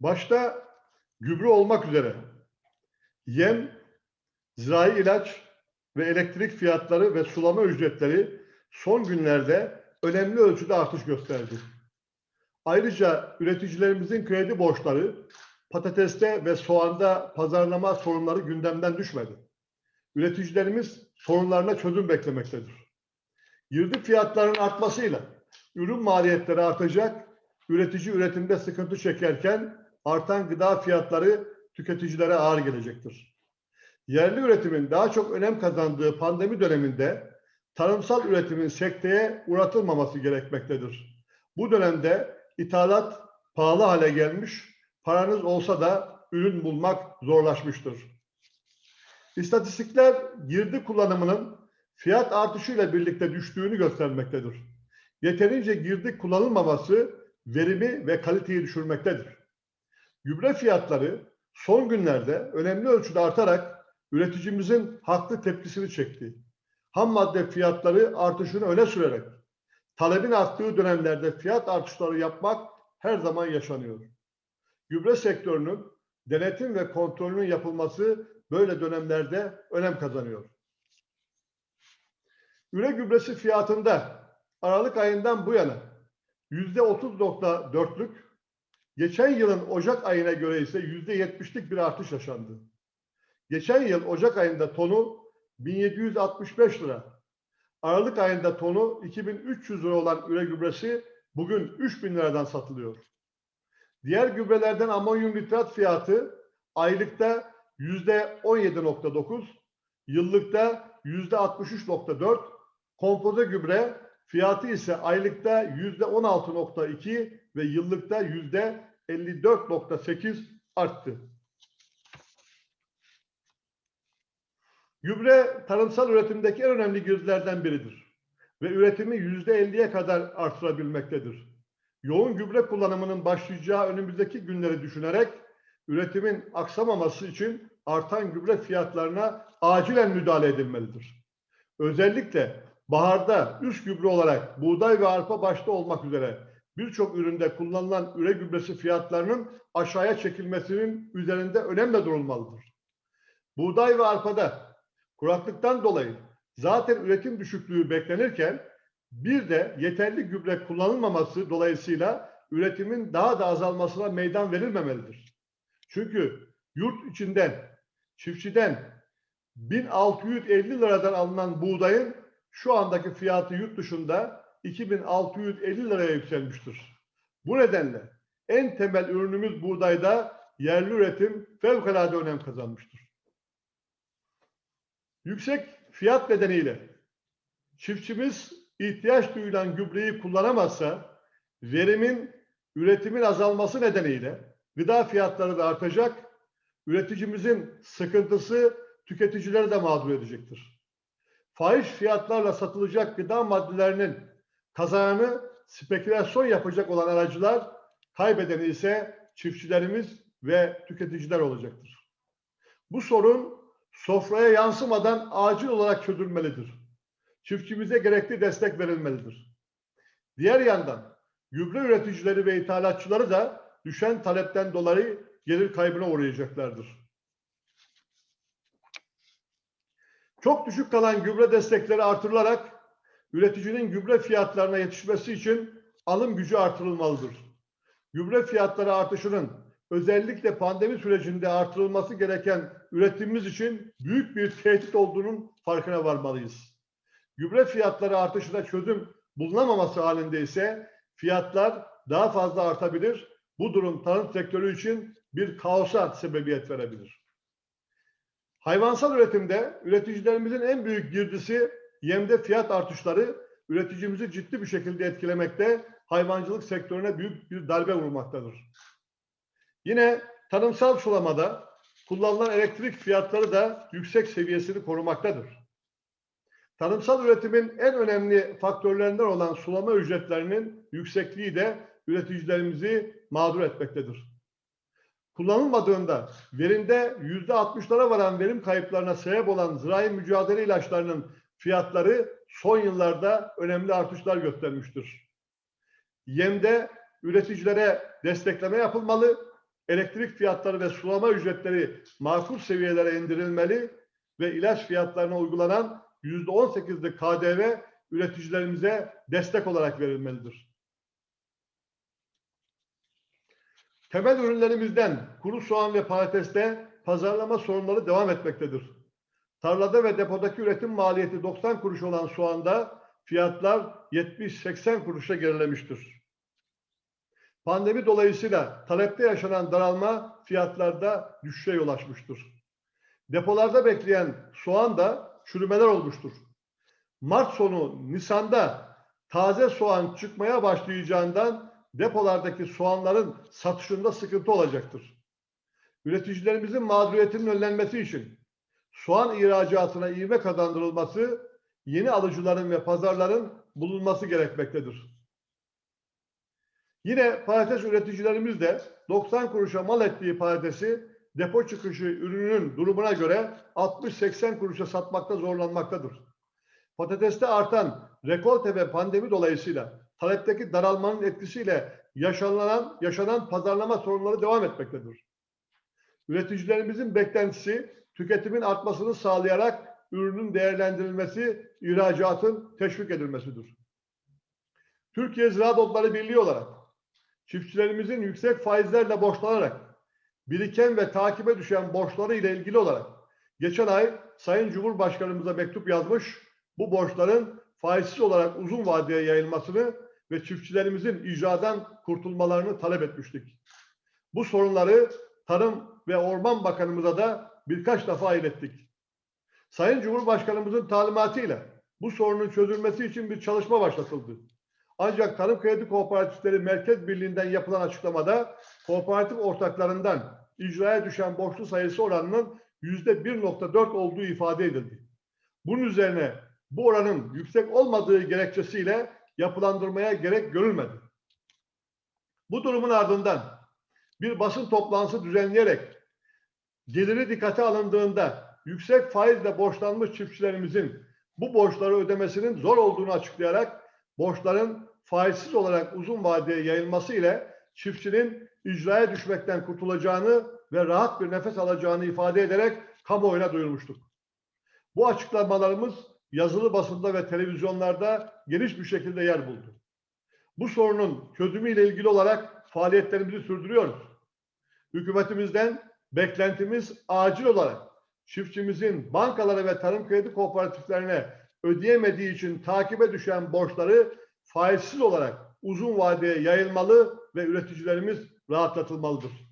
Başta gübre olmak üzere yem, zirai ilaç ve elektrik fiyatları ve sulama ücretleri son günlerde önemli ölçüde artış gösterdi. Ayrıca üreticilerimizin kredi borçları patateste ve soğanda pazarlama sorunları gündemden düşmedi. Üreticilerimiz sorunlarına çözüm beklemektedir. Girdi fiyatlarının artmasıyla ürün maliyetleri artacak, üretici üretimde sıkıntı çekerken artan gıda fiyatları tüketicilere ağır gelecektir. Yerli üretimin daha çok önem kazandığı pandemi döneminde tarımsal üretimin sekteye uğratılmaması gerekmektedir. Bu dönemde ithalat pahalı hale gelmiş, paranız olsa da ürün bulmak zorlaşmıştır. İstatistikler girdi kullanımının fiyat artışıyla birlikte düştüğünü göstermektedir. Yeterince girdi kullanılmaması verimi ve kaliteyi düşürmektedir. Gübre fiyatları son günlerde önemli ölçüde artarak üreticimizin haklı tepkisini çekti. Ham madde fiyatları artışını öne sürerek talebin arttığı dönemlerde fiyat artışları yapmak her zaman yaşanıyor. Gübre sektörünün denetim ve kontrolünün yapılması böyle dönemlerde önem kazanıyor. Üre gübresi fiyatında Aralık ayından bu yana yüzde 30.4'lük, geçen yılın Ocak ayına göre ise yüzde 70'lik bir artış yaşandı. Geçen yıl Ocak ayında tonu 1765 lira, Aralık ayında tonu 2300 lira olan üre gübresi bugün 3000 liradan satılıyor. Diğer gübrelerden amonyum nitrat fiyatı aylıkta yüzde 17.9, yıllıkta yüzde 63.4, kompoze gübre fiyatı ise aylıkta yüzde 16.2 ve yıllıkta yüzde %54.8 arttı. Gübre tarımsal üretimdeki en önemli girdilerden biridir ve üretimi yüzde 50'ye kadar artırabilmektedir. Yoğun gübre kullanımının başlayacağı önümüzdeki günleri düşünerek üretimin aksamaması için artan gübre fiyatlarına acilen müdahale edilmelidir. Özellikle baharda üst gübre olarak buğday ve arpa başta olmak üzere birçok üründe kullanılan üre gübresi fiyatlarının aşağıya çekilmesinin üzerinde önemli durulmalıdır. Buğday ve arpada kuraklıktan dolayı zaten üretim düşüklüğü beklenirken bir de yeterli gübre kullanılmaması dolayısıyla üretimin daha da azalmasına meydan verilmemelidir. Çünkü yurt içinden, çiftçiden 1650 liradan alınan buğdayın şu andaki fiyatı yurt dışında 2650 liraya yükselmiştir. Bu nedenle en temel ürünümüz buğdayda yerli üretim fevkalade önem kazanmıştır. Yüksek fiyat nedeniyle çiftçimiz ihtiyaç duyulan gübreyi kullanamazsa verimin, üretimin azalması nedeniyle gıda fiyatları da artacak, üreticimizin sıkıntısı tüketicileri de mağdur edecektir. Fahiş fiyatlarla satılacak gıda maddelerinin kazanını spekülasyon yapacak olan aracılar, kaybedeni ise çiftçilerimiz ve tüketiciler olacaktır. Bu sorun sofraya yansımadan acil olarak çözülmelidir. Çiftçimize gerekli destek verilmelidir. Diğer yandan gübre üreticileri ve ithalatçıları da düşen talepten dolayı gelir kaybına uğrayacaklardır. Çok düşük kalan gübre destekleri artırılarak üreticinin gübre fiyatlarına yetişmesi için alım gücü artırılmalıdır. Gübre fiyatları artışının özellikle pandemi sürecinde artırılması gereken üretimimiz için büyük bir tehdit olduğunun farkına varmalıyız. Gübre fiyatları artışına çözüm bulunamaması halinde ise fiyatlar daha fazla artabilir. Bu durum tarım sektörü için bir kaosa sebebiyet verebilir. Hayvansal üretimde üreticilerimizin en büyük girdisi yemde fiyat artışları üreticimizi ciddi bir şekilde etkilemekte, hayvancılık sektörüne büyük bir darbe vurmaktadır. Yine tarımsal sulamada kullanılan elektrik fiyatları da yüksek seviyesini korumaktadır. Tarımsal üretimin en önemli faktörlerinden olan sulama ücretlerinin yüksekliği de üreticilerimizi mağdur etmektedir. Kullanılmadığında yüzde altmışlara varan verim kayıplarına sebep olan zirai mücadele ilaçlarının fiyatları son yıllarda önemli artışlar göstermiştir. Yemde üreticilere destekleme yapılmalı, elektrik fiyatları ve sulama ücretleri makul seviyelere indirilmeli ve ilaç fiyatlarına uygulanan %18'lik KDV üreticilerimize destek olarak verilmelidir. Temel ürünlerimizden kuru soğan ve patateste pazarlama sorunları devam etmektedir. Tarlada ve depodaki üretim maliyeti 90 kuruş olan soğanda fiyatlar 70-80 kuruşa gerilemiştir. Pandemi dolayısıyla talepte yaşanan daralma fiyatlarda düşüşe yol açmıştır. Depolarda bekleyen soğan da çürümeler olmuştur. Mart sonu Nisan'da taze soğan çıkmaya başlayacağından depolardaki soğanların satışında sıkıntı olacaktır. Üreticilerimizin mağduriyetinin önlenmesi için soğan ihracatına ivme kazandırılması, yeni alıcıların ve pazarların bulunması gerekmektedir. Yine patates üreticilerimiz de 90 kuruşa mal ettiği patatesi depo çıkışı ürünün durumuna göre 60-80 kuruşa satmakta zorlanmaktadır. Patateste artan rekolte ve pandemi dolayısıyla talepteki daralmanın etkisiyle yaşanan, yaşanan pazarlama sorunları devam etmektedir. Üreticilerimizin beklentisi tüketimin artmasını sağlayarak ürünün değerlendirilmesi, ihracatın teşvik edilmesidir. Türkiye Ziraat Odları Birliği olarak çiftçilerimizin yüksek faizlerle borçlanarak biriken ve takibe düşen borçları ile ilgili olarak geçen ay Sayın Cumhurbaşkanımıza mektup yazmış, bu borçların faizsiz olarak uzun vadeye yayılmasını ve çiftçilerimizin icradan kurtulmalarını talep etmiştik. Bu sorunları Tarım ve Orman Bakanımıza da birkaç defa ilettik. Sayın Cumhurbaşkanımızın talimatıyla bu sorunun çözülmesi için bir çalışma başlatıldı. Ancak Tarım Kredi Kooperatifleri Merkez Birliği'nden yapılan açıklamada kooperatif ortaklarından icraya düşen borçlu sayısı oranının yüzde 1.4 olduğu ifade edildi. Bunun üzerine bu oranın yüksek olmadığı gerekçesiyle yapılandırmaya gerek görülmedi. Bu durumun ardından bir basın toplantısı düzenleyerek geliri dikkate alındığında yüksek faizle borçlanmış çiftçilerimizin bu borçları ödemesinin zor olduğunu açıklayarak borçların faizsiz olarak uzun vadeye yayılması ile çiftçinin icraya düşmekten kurtulacağını ve rahat bir nefes alacağını ifade ederek kamuoyuna duyurmuştuk. Bu açıklamalarımız yazılı basında ve televizyonlarda geniş bir şekilde yer buldu. Bu sorunun çözümüyle ilgili olarak faaliyetlerimizi sürdürüyoruz. Hükümetimizden beklentimiz acil olarak çiftçimizin bankalara ve tarım kredi kooperatiflerine ödeyemediği için takibe düşen borçları faizsiz olarak uzun vadeye yayılmalı ve üreticilerimiz rahatlatılmalıdır.